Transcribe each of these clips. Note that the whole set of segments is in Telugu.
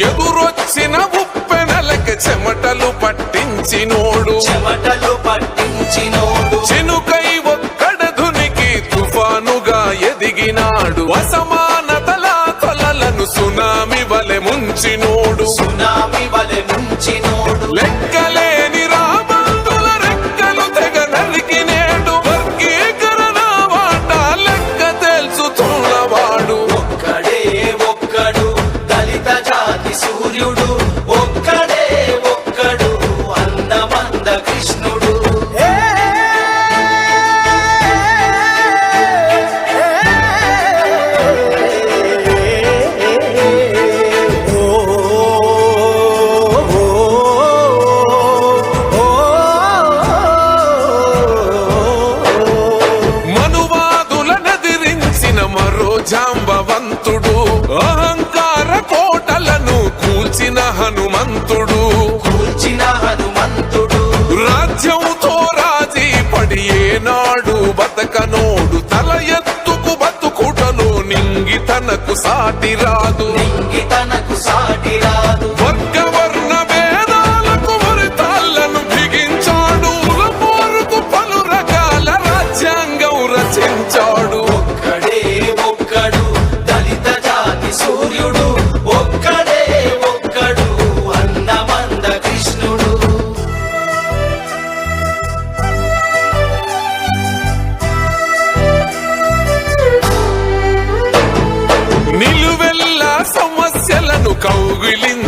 ఎదురొచ్చిన ఉప్పెనలక చెమటలు పట్టించినోడు చెమటలు పట్టించినోడు చినుకై ఒక్కడ ధునికి తుఫానుగా ఎదిగినాడు. అసమానతల తలలను సునామి వలె ముంచినోడు సునామి వలె ముంచినోడు లెక్కలేని హనుమంతుడు. కూల్చిన హనుమంతుడు. రాజ్యంతో రాజీ పడి ఏనాడు బతకనోడు. తల ఎత్తుకు బతుకుటలో నింగి తనకు సాటి రాదు. నింగి తనకు సాటి రాదు. వర్గవర్ణ భేదాలకు వరితాళ్ళను బిగించాడు. పోరుకు పలు రకాల రాజ్యాంగం రచించాడు. ఒక్కడే ఒక్కడు దళిత జాతి సూర్యుడు.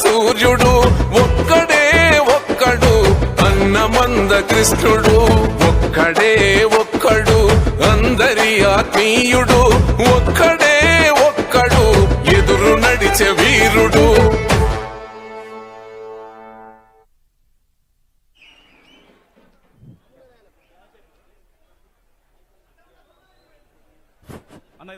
సూర్యుడు ఒక్కడే ఒక్కడు అన్నమంద కృష్ణుడు ఒక్కడే ఒక్కడు అందరి ఆత్మీయుడు ఒక్కడే ఒక్కడు ఎదురు నడిచే వీరుడు. అన్న